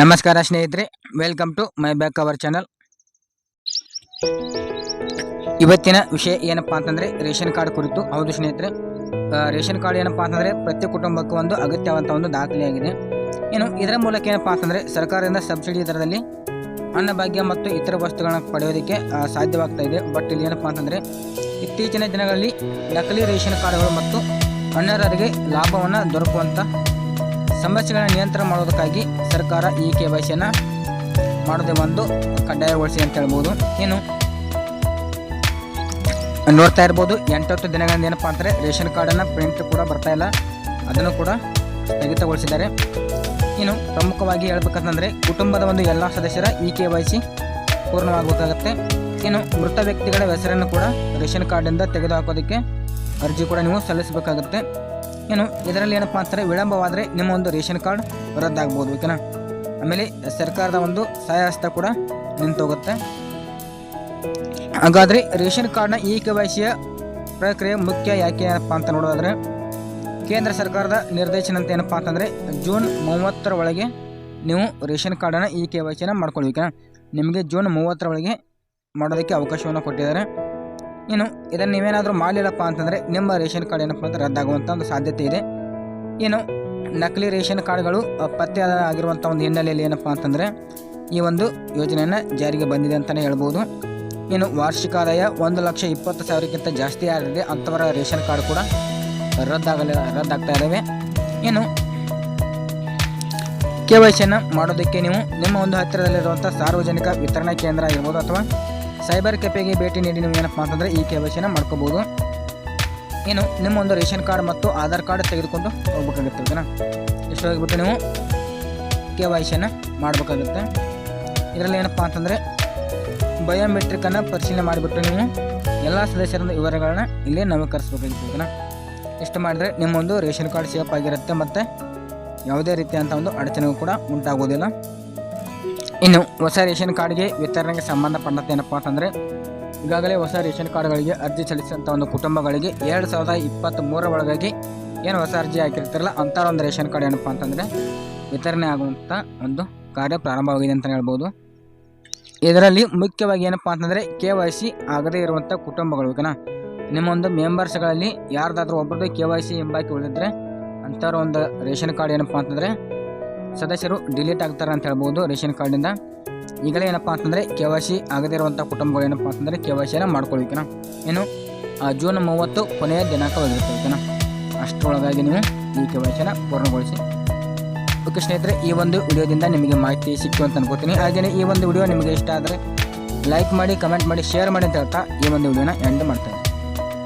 ನಮಸ್ಕಾರ ಸ್ನೇಹಿತರೆ welcome to my back our channel ಇವತ್ತಿನ ವಿಷಯ ಏನಪ್ಪಾ ಅಂತಂದರೆ, ರೇಷನ್ ಕಾರ್ಡ್ ಕುರಿತು. ಹೌದು ಸ್ನೇಹಿತರೆ ರೇಷನ್ ಕಾರ್ಡ್ ಏನಪ್ಪಾ ಅಂತಂದರೆ, ಪ್ರತಿ ಕುಟುಂಬಕ್ಕೂ ಒಂದು ಅಗತ್ಯವಂತ ಒಂದು ದಾಖಲೆಯಾಗಿದೆ ಏನು ಇದರ ಮೂಲಕ ಏನಪ್ಪಾ ಅಂತಂದರೆ, ಸರ್ಕಾರದಿಂದ ಸಬ್ಸಿಡಿ ದರದಲ್ಲಿ ಅನ್ನಭಾಗ್ಯ ಮತ್ತು ಇತರ ವಸ್ತುಗಳನ್ನ ಪಡೆಯೋದಕ್ಕೆ ಸಾಧ್ಯವಾಗ್ತಾ ಇದೆ. ಬಟ್ ಇಲ್ಲಿ ಏನಪ್ಪಾ ಅಂತಂದರೆ, ಇತ್ತೀಚಿನ ದಿನಗಳಲ್ಲಿ ನಕಲಿ ರೇಷನ್ ಕಾರ್ಡ್ಗಳು ಮತ್ತು ಅಣ್ಣರರಿಗೆ ಲಾಭವನ್ನು ದೊರಕುವಂತ ಸಮಸ್ಯೆಗಳ ನಿಯಂತ್ರಣ ಮಾಡೋದಕ್ಕಾಗಿ ಸರ್ಕಾರ ಈ ಕೆ ವೈ ಸಿಯನ್ನು ಮಾಡೋದೇ ಒಂದು ಕಡ್ಡಾಯಗೊಳಿಸಿ ಅಂತ ಹೇಳ್ಬೋದು. ಏನು ನೋಡ್ತಾ ಇರ್ಬೋದು, ಎಂಟತ್ತು ದಿನಗಳಿಂದ ಏನಪ್ಪಾ ಅಂದರೆ ರೇಷನ್ ಕಾರ್ಡನ್ನು ಪ್ರಿಂಟ್ ಕೂಡ ಬರ್ತಾ ಇಲ್ಲ. ಅದನ್ನು ಕೂಡ ಸ್ಥಗಿತಗೊಳಿಸಿದ್ದಾರೆ. ಇನ್ನು ಪ್ರಮುಖವಾಗಿ ಹೇಳ್ಬೇಕಂತಂದರೆ ಕುಟುಂಬದ ಒಂದು ಎಲ್ಲ ಸದಸ್ಯರ ಇ ಕೆ ವೈ ಸಿ ಪೂರ್ಣವಾಗಬೇಕಾಗತ್ತೆ. ಇನ್ನು ಮೃತ ವ್ಯಕ್ತಿಗಳ ಹೆಸರನ್ನು ಕೂಡ ರೇಷನ್ ಕಾರ್ಡಿಂದ ತೆಗೆದುಹಾಕೋದಕ್ಕೆ ಅರ್ಜಿ ಕೂಡ ನೀವು ಸಲ್ಲಿಸಬೇಕಾಗುತ್ತೆ. ಏನು, ಇದರಲ್ಲಿ ಏನಪ್ಪಾ ಅಂತಾರೆ, ವಿಳಂಬವಾದರೆ ನಿಮ್ಮ ಒಂದು ರೇಷನ್ ಕಾರ್ಡ್ ರದ್ದಾಗ್ಬೋದು, ಓಕೆನಾ? ಆಮೇಲೆ ಸರ್ಕಾರದ ಒಂದು ಸಹಾಯಹಸ್ತ ಕೂಡ ನಿಂತೋಗುತ್ತೆ. ಹಾಗಾದರೆ ರೇಷನ್ ಕಾರ್ಡ್ನ ಇ ಕೆ ವೈ ಪ್ರಕ್ರಿಯೆ ಮುಖ್ಯ ಯಾಕೆ ಏನಪ್ಪ ಅಂತ ನೋಡೋದಾದರೆ, ಕೇಂದ್ರ ಸರ್ಕಾರದ ನಿರ್ದೇಶನಂತೆ ಏನಪ್ಪ ಅಂತಂದರೆ, ಜೂನ್ ಮೂವತ್ತರ ಒಳಗೆ ನೀವು ರೇಷನ್ ಕಾರ್ಡನ್ನು ಇ ಕೆ ವೈ ಸಿನ ಓಕೆನಾ? ನಿಮಗೆ ಜೂನ್ ಮೂವತ್ತರ ಒಳಗೆ ಮಾಡೋದಕ್ಕೆ ಅವಕಾಶವನ್ನು ಕೊಟ್ಟಿದ್ದಾರೆ. ಇನ್ನು ಇದನ್ನು ನೀವೇನಾದರೂ ಮಾಡಲಿಲ್ಲಪ್ಪ ಅಂತಂದರೆ ನಿಮ್ಮ ರೇಷನ್ ಕಾರ್ಡ್ ಏನಪ್ಪ ಅಂತ ರದ್ದಾಗುವಂಥ ಒಂದು ಸಾಧ್ಯತೆ ಇದೆ. ಏನು ನಕಲಿ ರೇಷನ್ ಕಾರ್ಡ್ಗಳು ಪತ್ತೆ ಆಗಿರುವಂಥ ಒಂದು ಹಿನ್ನೆಲೆಯಲ್ಲಿ ಏನಪ್ಪ ಅಂತಂದರೆ ಈ ಒಂದು ಯೋಜನೆಯನ್ನು ಜಾರಿಗೆ ಬಂದಿದೆ ಅಂತಲೇ ಹೇಳ್ಬೋದು. ಇನ್ನು ವಾರ್ಷಿಕ ಆದಾಯ ಒಂದು ಲಕ್ಷ ಇಪ್ಪತ್ತು ಸಾವಿರಕ್ಕಿಂತ ಜಾಸ್ತಿ ಆಗಿದೆ. ಅಂಥವರ ರೇಷನ್ ಕಾರ್ಡ್ ಕೂಡ ರದ್ದಾಗಲಿ ರದ್ದಾಗ್ತಾ ಇದ್ದಾವೆ ಏನು ಕೆ ವೈ ಸಿಯನ್ನು ಮಾಡೋದಕ್ಕೆ ನೀವು ನಿಮ್ಮ ಒಂದು ಹತ್ತಿರದಲ್ಲಿರುವಂಥ ಸಾರ್ವಜನಿಕ ವಿತರಣಾ ಕೇಂದ್ರ ಆಗಿರ್ಬೋದು ಅಥವಾ ಸೈಬರ್ ಕೆಫೆಗೆ ಭೇಟಿ ನೀಡಿ ನೀವು ಏನಪ್ಪ ಅಂತಂದರೆ ಈ ಕೆ ವೈ ಸಿನ ಮಾಡ್ಕೋಬೋದು. ಏನು, ನಿಮ್ಮ ಒಂದು ರೇಷನ್ ಕಾರ್ಡ್ ಮತ್ತು ಆಧಾರ್ ಕಾರ್ಡ್ ತೆಗೆದುಕೊಂಡು ಹೋಗ್ಬೇಕಾಗುತ್ತೆ ಓಕೆನಾ? ಇಷ್ಟು ಹೋಗಿಬಿಟ್ಟು ನೀವು ಕೆ ವೈಸಿಯನ್ನು ಮಾಡಬೇಕಾಗುತ್ತೆ. ಇದರಲ್ಲಿ ಏನಪ್ಪ ಅಂತಂದರೆ ಬಯೋಮೆಟ್ರಿಕನ್ನು ಪರಿಶೀಲನೆ ಮಾಡಿಬಿಟ್ಟು ನೀವು ಎಲ್ಲ ಸದಸ್ಯರ ವಿವರಗಳನ್ನ ಇಲ್ಲೇ ನವೀಕರಿಸಬೇಕಾಗಿತ್ತು ಓಕೆನಾ? ಇಷ್ಟು ಮಾಡಿದರೆ ನಿಮ್ಮೊಂದು ರೇಷನ್ ಕಾರ್ಡ್ ಸೇಫ್ ಆಗಿರುತ್ತೆ ಮತ್ತು ಯಾವುದೇ ರೀತಿಯಂಥ ಒಂದು ಅಡಚಣೆಗೂ ಕೂಡ ಉಂಟಾಗೋದಿಲ್ಲ. ಇನ್ನು ಹೊಸ ರೇಷನ್ ಕಾರ್ಡ್ಗೆ ವಿತರಣೆಗೆ ಸಂಬಂಧಪಟ್ಟಂತೆ ಏನಪ್ಪ ಅಂತಂದರೆ, ಈಗಾಗಲೇ ಹೊಸ ರೇಷನ್ ಕಾರ್ಡ್ಗಳಿಗೆ ಅರ್ಜಿ ಸಲ್ಲಿಸಿದಂಥ ಒಂದು ಕುಟುಂಬಗಳಿಗೆ ಎರಡು ಸಾವಿರದ ಇಪ್ಪತ್ತ್ ಮೂರರ ಒಳಗಾಗಿ ಏನು ಹೊಸ ಅರ್ಜಿ ಹಾಕಿರ್ತಾರಲ್ಲ ಅಂಥ ಒಂದು ರೇಷನ್ ಕಾರ್ಡ್ ಏನಪ್ಪ ಅಂತಂದರೆ ವಿತರಣೆ ಆಗುವಂಥ ಒಂದು ಕಾರ್ಯ ಪ್ರಾರಂಭವಾಗಿದೆ ಅಂತಲೇ ಹೇಳ್ಬೋದು. ಇದರಲ್ಲಿ ಮುಖ್ಯವಾಗಿ ಏನಪ್ಪ ಅಂತಂದರೆ, ಕೆ ವೈ ಸಿ ಆಗದೇ ಇರುವಂಥ ಕುಟುಂಬಗಳು, ಓಕೆನಾ? ನಿಮ್ಮ ಒಂದು ಮೆಂಬರ್ಸ್ಗಳಲ್ಲಿ ಯಾರ್ದಾದ್ರೂ ಒಬ್ಬರದ್ದು ಕೆ ವೈ ಸಿ ಎಂಬಾಕಿ ಉಳಿದಿದ್ರೆ ಅಂಥವ್ರ ಒಂದು ರೇಷನ್ ಕಾರ್ಡ್ ಏನಪ್ಪ ಅಂತಂದರೆ ಸದಸ್ಯರು ಡಿಲೀಟ್ ಆಗ್ತಾರೆ ಅಂತ ಹೇಳ್ಬೋದು ರೇಷನ್ ಕಾರ್ಡಿಂದ ಈಗಲೇ ಏನಪ್ಪ ಅಂತಂದರೆ ಕೆ ವೈ ಸಿ ಆಗದೇ ಇರುವಂಥ ಕುಟುಂಬಗಳು ಏನಪ್ಪ ಅಂತಂದರೆ ಕೆ ವೈ ಸಿನ ಮಾಡ್ಕೊಳ್ಬೇಕನ? ಆ, ಜೂನ್ ಮೂವತ್ತು ಕೊನೆಯ ದಿನಾಂಕವಾಗಿರ್ತದೆ ಓಕೆನಾ ಅಷ್ಟರೊಳಗಾಗಿ ನೀವು ಈ ಕೆ ವೈ ಸಿನ ಪೂರ್ಣಗೊಳಿಸಿ. ಓಕೆ ಸ್ನೇಹಿತರೆ ಈ ಒಂದು ವಿಡಿಯೋದಿಂದ ನಿಮಗೆ ಮಾಹಿತಿ ಸಿಕ್ತು ಅಂತ ಅನ್ಕೋತೀನಿ. ಹಾಗೆಯೇ ಈ ಒಂದು ವಿಡಿಯೋ ನಿಮಗೆ ಇಷ್ಟ ಆದರೆ ಲೈಕ್ ಮಾಡಿ ಕಮೆಂಟ್ ಮಾಡಿ ಶೇರ್ ಮಾಡಿ ಅಂತ ಹೇಳ್ತಾ ಈ ಒಂದು ವಿಡಿಯೋನ ಎಂಡ್ ಮಾಡ್ತೇನೆ